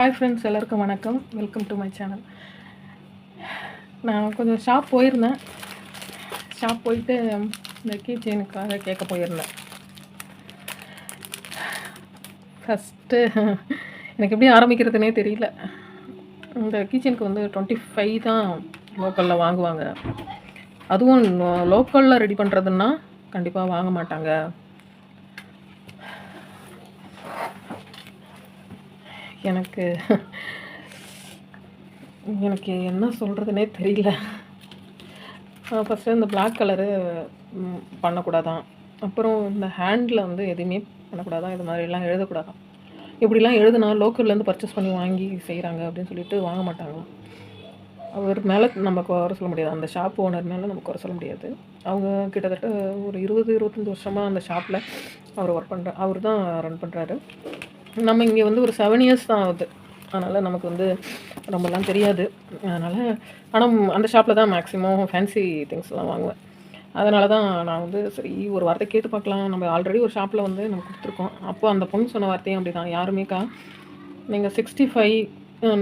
Hi friends எல்லாருக்கும் வணக்கம். Welcome to my channel நான் கொஞ்சம் ஷாப் போயிருந்தேன். ஷாப் போயிட்டு இந்த கீ கேட்க போயிருந்தேன். ஃபஸ்ட்டு எனக்கு எப்படி ஆரம்பிக்கிறதுனே தெரியல. இந்த கீச்சனுக்கு வந்து டுவெண்ட்டி ஃபைவ் தான் லோக்கலில் வாங்குவாங்க. அதுவும் லோக்கலில் ரெடி பண்ணுறதுன்னா கண்டிப்பாக வாங்க மாட்டாங்க. எனக்கு எனக்கு என்ன சொல்கிறதுனே தெரியல. ஃபஸ்ட்டு இந்த பிளாக் கலரு பண்ணக்கூடாதான். அப்புறம் இந்த ஹேண்டில் வந்து எதுவுமே பண்ணக்கூடாதான். இது மாதிரிலாம் எழுதக்கூடாதான். இப்படிலாம் எழுதுனா லோக்கல்லேருந்து பர்ச்சேஸ் பண்ணி வாங்கி செய்கிறாங்க அப்படின்னு சொல்லிட்டு வாங்க மாட்டாங்க. அவர் மேலே நம்ம குறை சொல்ல முடியாது. அந்த ஷாப் ஓனர் மேலே நம்ம குறை சொல்ல முடியாது. அவங்க கிட்டத்தட்ட ஒரு இருபது இருபத்தஞ்சி வருஷமாக அந்த ஷாப்பில் அவர் ஒர்க் பண்ணுற அவர் தான் ரன் பண்ணுறாரு நம்ம இங்கே வந்து ஒரு செவன் இயர்ஸ் தான் ஆகுது. அதனால் நமக்கு வந்து ரொம்பலாம் தெரியாது. அதனால் ஆனால் அந்த ஷாப்பில் தான் மேக்ஸிமம் ஃபேன்சி திங்ஸ்லாம் வாங்குவேன். அதனால தான் நான் வந்து சரி ஒரு வார்த்தை கேட்டு பார்க்கலாம். நம்ம ஆல்ரெடி ஒரு ஷாப்பில் வந்து நம்ம கொடுத்துருக்கோம். அப்போ அந்த பொண்ணு சொன்ன வார்த்தையும் அப்படி தான் யாருமேக்கா? நீங்கள் சிக்ஸ்டி ஃபைவ்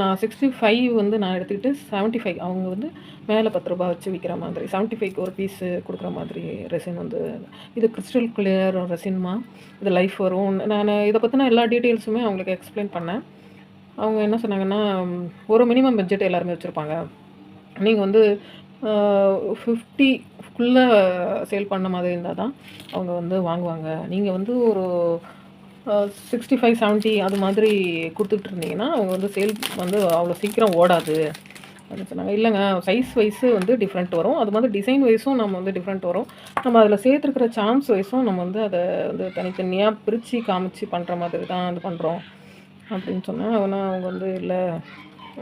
நான் சிக்ஸ்டி ஃபைவ் வந்து நான் எடுத்துக்கிட்டு செவன்ட்டி ஃபைவ் அவங்க வந்து மேலே பத்து ரூபா வச்சு விற்கிற மாதிரி செவன்ட்டி ஃபைவ்க்கு ஒரு பீஸு கொடுக்குற மாதிரி ரெசின் வந்து இது கிறிஸ்டல் கிளியர் ரெசின்மா இது லைஃப் வரும். நான் இதை பற்றின எல்லா டீட்டெயில்ஸுமே அவங்களுக்கு எக்ஸ்பிளைன் பண்ணேன். அவங்க என்ன சொன்னாங்கன்னா ஒரு மினிமம் பட்ஜெட் எல்லாருமே வச்சுருப்பாங்க. நீங்கள் வந்து ஃபிஃப்டிக்குள்ளே சேல் பண்ண மாதிரி இருந்தால் தான் அவங்க வந்து வாங்குவாங்க. நீங்கள் வந்து ஒரு சிக்ஸ்டி ஃபைவ் செவன்ட்டி அது மாதிரி கொடுத்துட்டு இருந்தீங்கன்னா அவங்க வந்து சேல் வந்து அவ்வளோ சீக்கிரம் ஓடாது. அப்படின்னு சொன்னாங்க இல்லைங்க. சைஸ் வைஸு வந்து டிஃப்ரெண்ட் வரும். அது மாதிரி டிசைன் வைஸும் நம்ம வந்து டிஃப்ரெண்ட் வரும். நம்ம அதில் சேர்த்துருக்கிற சாம்ஸ் வைஸும் நம்ம வந்து அதை வந்து தனித்தனியாக பிரித்து காமிச்சு பண்ணுற மாதிரி தான் இது பண்ணுறோம் அப்படின்னு சொன்னேன் ஆனால் அவங்க வந்து இல்லை.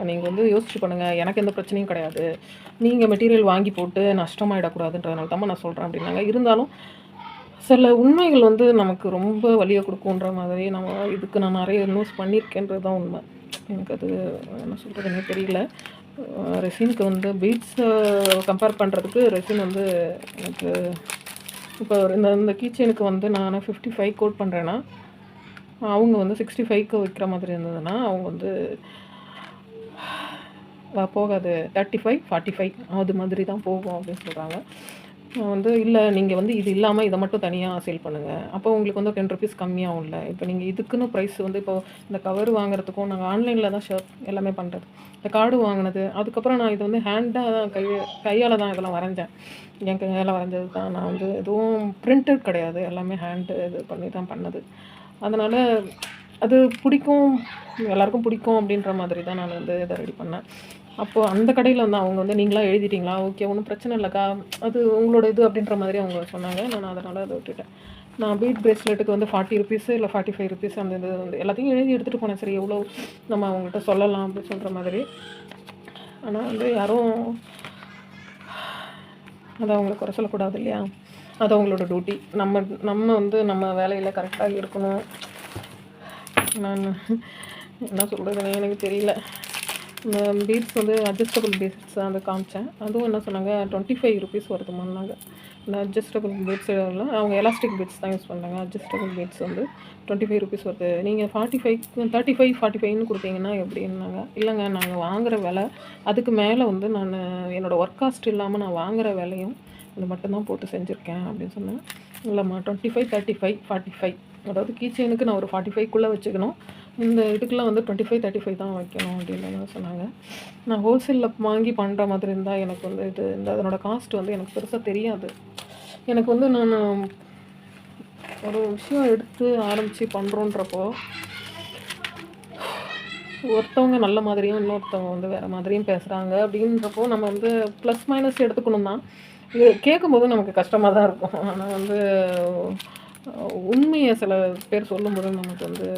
நீங்கள் வந்து யோசிச்சு பண்ணுங்கள் எனக்கு எந்த பிரச்சனையும் கிடையாது. நீங்கள் மெட்டீரியல் வாங்கி போட்டு நஷ்டமாயிடக்கூடாதுன்றதுனால தான் நான் சொல்கிறேன் அப்படின்னாங்க. இருந்தாலும் சில உண்மைகள் வந்து நமக்கு ரொம்ப வலியை கொடுக்குன்ற மாதிரி நம்ம இதுக்கு நான் நிறைய நியூஸ் பண்ணியிருக்கேன்றது தான் உண்மை. எனக்கு அது என்ன சொல்கிறதுனே தெரியல. ரெசினுக்கு வந்து பீட்ஸை கம்பேர் பண்ணுறதுக்கு ரெசின் வந்து எனக்கு இப்போ இந்த இந்த கீச்சனுக்கு வந்து நான் ஃபிஃப்டி ஃபைவ் கோட் பண்ணுறேன்னா அவங்க வந்து சிக்ஸ்டி ஃபைவ்க்கு விற்கிற மாதிரி இருந்ததுன்னா அவங்க வந்து போகாது. தேர்ட்டி ஃபைவ் ஃபார்ட்டி ஃபைவ் அது மாதிரி தான் போகும் அப்படின்னு சொல்கிறாங்க வந்து இல்லை நீங்கள் வந்து இது இல்லாமல் இதை மட்டும் தனியாக சேல் பண்ணுங்கள் அப்போ உங்களுக்கு வந்து டென் ருபீஸ் இல்லை. இப்போ நீங்கள் இதுக்குன்னு ப்ரைஸ் வந்து இப்போ இந்த கவர் வாங்குறதுக்கும் நாங்கள் ஆன்லைனில் தான் ஷர்ட் எல்லாமே பண்ணுறது இந்த கார்டு வாங்கினது அதுக்கப்புறம் நான் இது வந்து ஹேண்டாக தான் கை கையால் தான் இதெல்லாம் வரைஞ்சேன். என் கையால் வரைஞ்சது தான். நான் வந்து எதுவும் பிரிண்டட் கிடையாது. எல்லாமே ஹேண்டு இது பண்ணி தான் பண்ணது. அதனால் அது பிடிக்கும். எல்லாருக்கும் பிடிக்கும் அப்படின்ற மாதிரி தான் நான் வந்து இதை ரெடி பண்ணேன். அப்போது அந்த கடையில் வந்து அவங்க வந்து நீங்களாக எழுதிட்டீங்களா? ஓகே ஒன்றும் பிரச்சனை இல்லைக்கா. அது உங்களோட இது அப்படின்ற மாதிரி அவங்க சொன்னாங்க. நான் அதனால் அதை விட்டுட்டேன். நான் பீட் பிரேஸ்லெட்டுக்கு வந்து ஃபார்ட்டி ருபீஸு இல்லை ஃபார்ட்டி ஃபைவ் ருபீஸ் அந்த இது வந்து எல்லாத்தையும் எழுதி எடுத்துகிட்டு போனேன். சரி எவ்வளோ நம்ம அவங்கள்ட்ட சொல்லலாம் அப்படின்னு சொல்கிற மாதிரி. ஆனால் வந்து யாரும் அதை அவங்கள குறை சொல்லக்கூடாது இல்லையா? அது அவங்களோட டியூட்டி நம்ம நம்ம வந்து நம்ம வேலையில் கரெக்டாக இருக்கணும். நான் என்ன சொல்கிறதுன்னு எனக்கு தெரியல. பீட்ஸ் வந்து அட்ஜஸ்டபிள் பீட்ஸ் அதை காமிச்சேன். அதுவும் என்ன சொன்னாங்க டுவெண்ட்டி ஃபைவ் ருபீஸ் வருதுமான்னாங்க இந்த அட்ஜஸ்டபிள் பீட்ஸ் அவங்க எலாஸ்டிக் பீட்ஸ் தான் யூஸ் பண்ணாங்க. அட்ஜஸ்டபிள் பீட்ஸ் வந்து டுவெண்ட்டி ஃபைவ் ருபீஸ் வருது. நீங்கள் forty five thirty five forty ஃபைவ்னு கொடுத்தீங்கன்னா எப்படின்னாங்க இல்லைங்க நாங்கள் வாங்குகிற விலை அதுக்கு மேலே வந்து நான் என்னோடய ஒர்க் காஸ்ட் இல்லாமல் நான் வாங்குகிற விலையும் இது மட்டும்தான் போட்டு செஞ்சுருக்கேன் அப்படின்னு சொன்னேன். இல்லைம்மா twenty five thirty five forty five அதாவது கீச்சனுக்கு நான் ஒரு ஃபார்ட்டி ஃபைவ்க்குள்ளே வச்சுக்கணும். இந்த இதுக்கெல்லாம் வந்து டுவெண்ட்டி ஃபைவ் தேர்ட்டி ஃபைவ் தான் வைக்கணும் அப்படின்னு சொன்னாங்க. நான் ஹோல்சேலில் வாங்கி பண்ணுற மாதிரி இருந்தால் எனக்கு வந்து இது இந்த அதனோட காஸ்ட் வந்து எனக்கு பெருசாக தெரியாது. எனக்கு வந்து நான் ஒரு விஷயம் எடுத்து ஆரம்பித்து பண்ணுறோன்றப்போ ஒருத்தவங்க நல்ல மாதிரியும் இன்னொருத்தவங்க வந்து வேறு மாதிரியும் பேசுகிறாங்க அப்படின்றப்போ நம்ம வந்து ப்ளஸ் மைனஸ் எடுத்துக்கணும் தான் இது கேட்கும்போது நமக்கு கஷ்டமாக தான் இருக்கும். ஆனால் வந்து உண்மையை சில பேர் சொல்லும்போது நமக்கு வந்து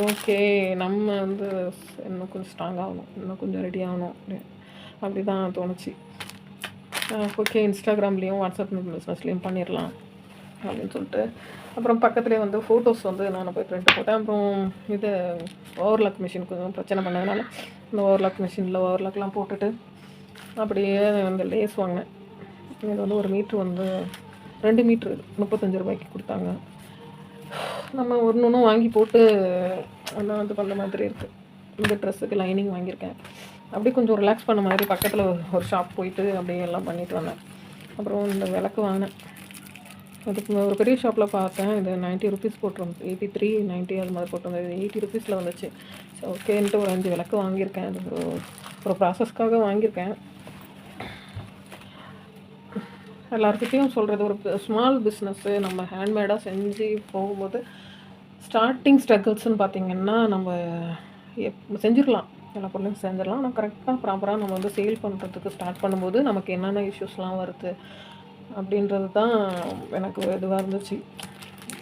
ஓகே நம்ம வந்து இன்னும் கொஞ்சம் ஸ்ட்ராங் ஆகணும். இன்னும் கொஞ்சம் ரெடி ஆகணும். அப்படி அப்படி தான் தோணுச்சு ஓகே இன்ஸ்டாகிராம்லேயும் வாட்ஸ்அப் பிஸ்னஸ்லேயும் பண்ணிடலாம் அப்படின்னு சொல்லிட்டு. அப்புறம் பக்கத்துலேயே வந்து ஃபோட்டோஸ் வந்து நான் போய் பிரிண்ட் போட்டேன். அப்புறம் இது ஓவர்லாக் மிஷின் கொஞ்சம் பிரச்சனை பண்ணதுனால இந்த ஓவர்லாக் மிஷினில் ஓவர்லாக்லாம் போட்டுட்டு அப்படியே அந்த லேஸ் வாங்கினேன். இது வந்து ஒரு மீட்ரு வந்து ரெண்டு மீட்ரு முப்பத்தஞ்சு ரூபாய்க்கு கொடுத்தாங்க. நம்ம ஒன்று ஒன்றும் வாங்கி போட்டு ஒன்றா வந்து பண்ண மாதிரி இருக்குது இந்த ட்ரெஸ்ஸுக்கு லைனிங் வாங்கியிருக்கேன். அப்படியே கொஞ்சம் ரிலாக்ஸ் பண்ண மாதிரி பக்கத்தில் ஒரு ஷாப் போயிட்டு அப்படியே எல்லாம் பண்ணிட்டு வந்தேன். அப்புறம் இந்த விளக்கு வாங்கினேன். அதுக்கு ஒரு பெரிய ஷாப்பில் பார்த்தேன். இது நைன்ட்டி ருபீஸ் போட்டிருந்துச்சு எயிட்டி த்ரீ நைன்ட்டி அது மாதிரி போட்டிருந்தது. எயிட்டி ருபீஸில் வந்துச்சு. ஸோ ஓகேன்ட்டு ஒரு அஞ்சு விளக்கு வாங்கியிருக்கேன். அது ஒரு ஒரு ப்ராசஸ்க்காக வாங்கியிருக்கேன். எல்லாருக்கிட்டையும் சொல்கிறது ஒரு ஸ்மால் பிஸ்னஸ்ஸு நம்ம ஹேண்ட்மேடாக செஞ்சு போகும்போது ஸ்டார்டிங் ஸ்ட்ரகிள்ஸ்னு பார்த்திங்கன்னா நம்ம எப் செஞ்சிடலாம் எல்லா பொருளையும் செஞ்சிடலாம் ஆனால் கரெக்டாக ப்ராப்பராக நம்ம வந்து சேல் பண்ணுறதுக்கு ஸ்டார்ட் பண்ணும்போது நமக்கு என்னென்ன இஷ்யூஸ்லாம் வருது அப்படின்றது தான் எனக்கு இதுவாக இருந்துச்சு.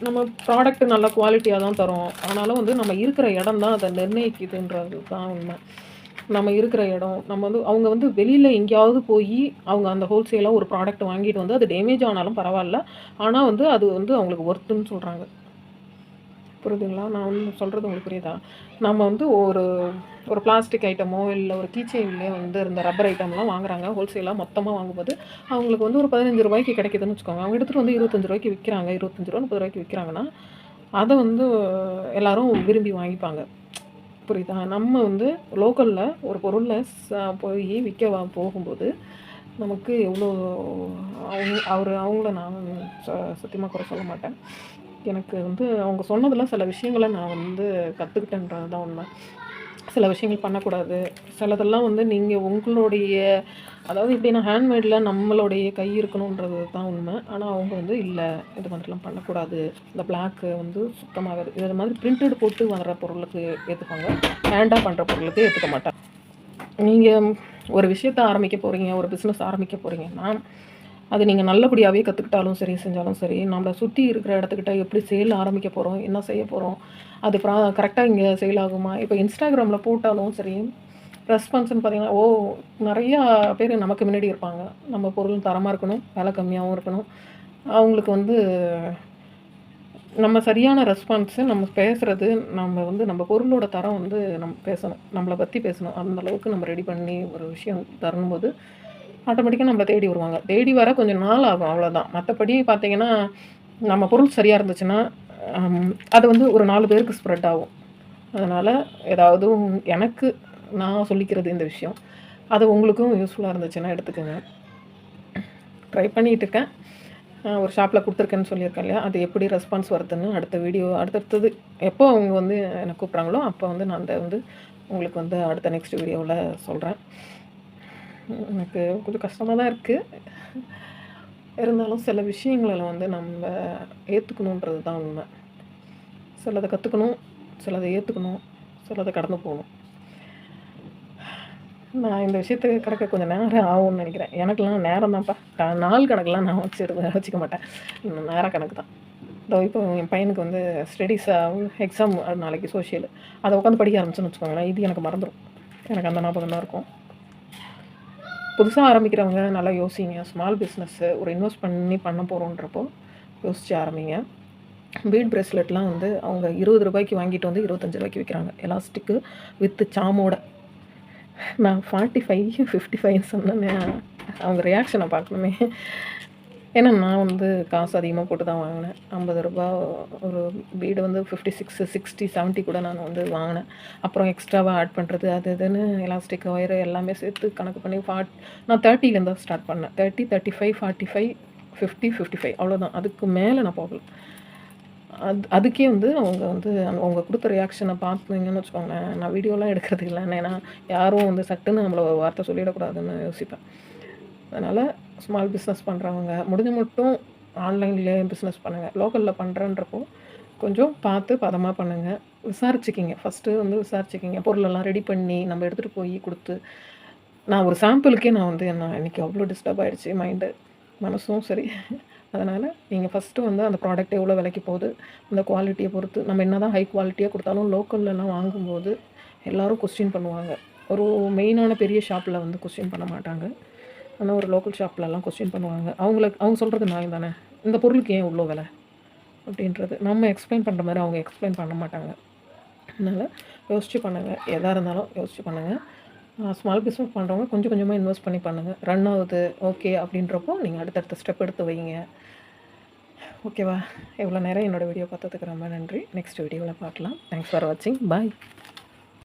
நம்ம ப்ராடக்ட் நல்ல குவாலிட்டியாக தான் தரும். ஆனாலும் வந்து நம்ம இருக்கிற இடம் தான் அதை நிர்ணயிக்குதுன்றது தான் உண்மை. நம்ம இருக்கிற இடம் நம்ம வந்து அவங்க வந்து வெளியில் எங்கேயாவது போய் அவங்க அந்த ஹோல்சேலாக ஒரு ப்ராடக்ட் வாங்கிட்டு வந்து அது டேமேஜ் ஆனாலும் பரவாயில்ல. ஆனால் வந்து அது வந்து அவங்களுக்கு ஒர்த்துன்னு சொல்கிறாங்க புரியுதுங்களா? நான் வந்து சொல்கிறது உங்களுக்கு புரியுதா? நம்ம வந்து ஒரு ஒரு பிளாஸ்டிக் ஐட்டமோ இல்லை ஒரு கீச்சைன்லேயே வந்து இந்த ரப்பர் ஐட்டம்லாம் வாங்குறாங்க. ஹோல்சேலாக மொத்தமாக வாங்கும்போது அவங்களுக்கு வந்து ஒரு பதினஞ்சு ரூபாய்க்கு கிடைக்குதுன்னு வச்சுக்கோங்க. அவங்க எடுத்துகிட்டு வந்து இருபத்தஞ்சு ரூபாய்க்கு விற்கிறாங்க இருபத்தஞ்சு ரூபா முப்பது ரூபாய்க்கு விற்கிறாங்கன்னா அதை வந்து எல்லாரும் விரும்பி வாங்கிப்பாங்க. புரியுதா? நம்ம வந்து லோக்கலில் ஒரு பொருளில் போய் விற்க போகும்போது நமக்கு எவ்வளோ அவங்க அவர் அவங்கள நான் ச சத்தியமாக குறை சொல்ல மாட்டேன். எனக்கு வந்து அவங்க சொன்னதில் சில விஷயங்களை நான் வந்து கற்றுக்கிட்டேன்றது தான் உண்மை. சில விஷயங்கள் பண்ணக்கூடாது. சிலதெல்லாம் வந்து நீங்கள் உங்களுடைய அதாவது எப்படின்னா ஹேண்ட்மேடில் நம்மளுடைய கை இருக்கணுன்றது தான் உண்மை. ஆனால் அவங்க வந்து இல்லை இது மாதிரிலாம் பண்ணக்கூடாது. இந்த பிளாக்கு வந்து சுத்தமாக இது மாதிரி பிரிண்டட் போட்டு வர்ற பொருளுக்கு ஏற்றுப்பாங்க ஹேண்டாக பண்ணுற பொருளுக்கு ஏற்றுக்க மாட்டாங்க. நீங்கள் ஒரு விஷயத்த ஆரம்பிக்க போகிறீங்க ஒரு பிஸ்னஸ் ஆரம்பிக்க போகிறீங்கன்னா அது நீங்கள் நல்லபடியாகவே கற்றுக்கிட்டாலும் சரி செஞ்சாலும் சரி நம்மளை சுற்றி இருக்கிற இடத்துக்கிட்ட எப்படி சேல் ஆரம்பிக்க போகிறோம் என்ன செய்ய போகிறோம் அது ப்ரா கரெக்டாக இங்கே சேல் ஆகுமா? இப்போ இன்ஸ்டாகிராமில் போட்டாலும் சரி ரெஸ்பான்ஸ்னு பார்த்தீங்கன்னா ஓ நிறையா பேர் நமக்கு முன்னாடி இருப்பாங்க. நம்ம பொருள் தரமாக இருக்கணும் விலை கம்மியாகவும் இருக்கணும். அவங்களுக்கு வந்து நம்ம சரியான ரெஸ்பான்ஸு நம்ம பேசுகிறது நம்ம வந்து நம்ம பொருளோட தரம் வந்து நம்ம பேசணும் நம்மளை பற்றி பேசணும். அந்த அளவுக்கு நம்ம ரெடி பண்ணி ஒரு விஷயம் தரும்போது ஆட்டோமேட்டிக்காக நம்மளை தேடி வருவாங்க. தேடி வர கொஞ்சம் நாள் ஆகும் அவ்வளோதான் மற்றபடி பார்த்தீங்கன்னா நம்ம பொருள் சரியாக இருந்துச்சுன்னா அது வந்து ஒரு நாலு பேருக்கு ஸ்ப்ரெட் ஆகும். அதனால் ஏதாவது எனக்கு நான் சொல்லிக்கிறது இந்த விஷயம். அது உங்களுக்கும் யூஸ்ஃபுல்லாக இருந்துச்சுன்னா எடுத்துக்கோங்க. ட்ரை பண்ணிகிட்டு இருக்கேன். ஒரு ஷாப்பில் கொடுத்துருக்கேன்னு சொல்லியிருக்கேன் இல்லையா? அது எப்படி ரெஸ்பான்ஸ் வருதுன்னு அடுத்த வீடியோ அடுத்தடுத்தது எப்போ அவங்க வந்து என்னை கூப்பிட்றாங்களோ அப்போ வந்து நான் அதை வந்து உங்களுக்கு வந்து அடுத்த நெக்ஸ்ட் வீடியோவில் சொல்கிறேன் எனக்கு கொஞ்சம் கஷ்டமாக தான் இருக்குது இருந்தாலும் சில விஷயங்களில் வந்து நம்ம ஏற்றுக்கணுன்றது தான் உண்மை. சிலதை கற்றுக்கணும் சிலதை ஏற்றுக்கணும் சிலதை கடந்து போகணும். நான் இந்த விஷயத்துக்கு கிடக்க கொஞ்சம் நேரம் ஆகும்னு நினைக்கிறேன். எனக்கெல்லாம் நேரம் தான்ப்பா. நாள் கணக்கெலாம் நான் வச்சுருக்க வச்சுக்க மாட்டேன். நேர கணக்கு தான். இதோ இப்போ என் பையனுக்கு வந்து ஸ்டடீஸாக எக்ஸாம் நாளைக்கு சோஷியல் அதை உட்காந்து படிக்க ஆரம்பிச்சுன்னு வச்சுக்கோங்களேன். இது எனக்கு மறந்துடும் எனக்கு அந்த ஞாபகம் தான் இருக்கும். புதுசாக ஆரம்பிக்கிறவங்க நல்லா யோசிங்க. ஸ்மால் பிஸ்னஸ்ஸு ஒரு இன்வெஸ்ட் பண்ணி பண்ண போகிறோன்றப்போ யோசிச்சு ஆரம்பிங்க. பீட் ப்ரெஸ்லெட்லாம் வந்து அவங்க இருபது ரூபாய்க்கு வாங்கிட்டு வந்து இருபத்தஞ்சி ரூபாய்க்கு விற்கிறாங்க எலாஸ்டிக்கு வித்து சாமோட நான் ஃபார்ட்டி ஃபைவ் ஃபிஃப்டி ஃபைவ் சொன்னேன். அவங்க ரியாக்ஷனை பார்க்கணுமே. ஏன்னா நான் வந்து காசு அதிகமாக போட்டு தான் வாங்கினேன். ஐம்பது ரூபா ஒரு வீடு வந்து ஃபிஃப்டி சிக்ஸ் சிக்ஸ்டி செவன்ட்டி கூட நான் வந்து வாங்கினேன். அப்புறம் எக்ஸ்ட்ராவாக ஆட் பண்ணுறது அது இதுன்னு எலாஸ்டிக் ஒயரு எல்லாமே சேர்த்து கணக்கு பண்ணி ஃபார்ட் நான் தேர்ட்டிலேருந்து தான் ஸ்டார்ட் பண்ணேன். Thirty thirty five forty five fifty fifty five அவ்வளோதான் அதுக்கு மேலே நான் போகல. அது அதுக்கே வந்து அவங்க வந்து அவங்க கொடுத்த ரியாக்ஷனை பார்த்தீங்கன்னு வச்சுக்கோங்களேன். நான் வீடியோலாம் எடுக்கிறது இல்லை ஏன்னா யாரும் வந்து சட்டுன்னு நம்மளை வார்த்தை சொல்லிடக்கூடாதுன்னு யோசிப்பேன். அதனால் ஸ்மால் பிஸ்னஸ் பண்ணுறவங்க முடிஞ்ச மட்டும் ஆன்லைன்லேயே பிஸ்னஸ் பண்ணுங்கள் லோக்கலில் பண்ணுறன்றப்போ கொஞ்சம் பார்த்து பதமாக பண்ணுங்கள் விசாரிச்சுக்கிங்க. ஃபஸ்ட்டு வந்து விசாரிச்சுக்கிங்க. பொருளெல்லாம் ரெடி பண்ணி நம்ம எடுத்துகிட்டு போய் கொடுத்து நான் ஒரு சாம்பிளுக்கே நான் வந்து என்ன இன்றைக்கி அவ்வளோ டிஸ்டர்ப் ஆகிடுச்சு மைண்டு மனசும் சரி. அதனால் நீங்கள் ஃபஸ்ட்டு வந்து அந்த ப்ராடக்ட் எவ்வளோ விலைக்கு போகுது அந்த குவாலிட்டியை பொறுத்து நம்ம என்ன தான் ஹை குவாலிட்டியாக கொடுத்தாலும் லோக்கல்லலாம் வாங்கும்போது எல்லோரும் கொஸ்டின் பண்ணுவாங்க. ஒரு மெயினான பெரிய ஷாப்பில் வந்து கொஸ்டின் பண்ண மாட்டாங்க. ஆனால் ஒரு லோக்கல் ஷாப்லலாம் கொஸ்டின் பண்ணுவாங்க. அவங்களுக்கு அவங்க சொல்கிறது நான் தானே? இந்த பொருளுக்கு ஏன் இவ்வளோ விலை? அப்படின்றது. நம்ம எக்ஸ்பிளைன் பண்ணுற மாதிரி அவங்க எக்ஸ்பிளைன் பண்ண மாட்டாங்க. அதனால் யோசிச்சு பண்ணுங்கள் எதாக இருந்தாலும் யோசிச்சு பண்ணுங்கள் ஸ்மால் பிஸ்னஸ் பண்ணுறவங்க கொஞ்சம் கொஞ்சமாக இன்வெஸ்ட் பண்ணி பண்ணுங்கள் ரன் ஆகுது ஓகே அப்படின்றப்போ நீங்கள் அடுத்தடுத்த ஸ்டெப் எடுத்து வைங்க. ஓகேவா எவ்வளோ நேரம் என்னோடய வீடியோ பார்த்ததுக்கு ரொம்ப நன்றி. நெக்ஸ்ட் வீடியோவில் பார்க்கலாம். தேங்க்ஸ் ஃபார் வாட்சிங் பாய்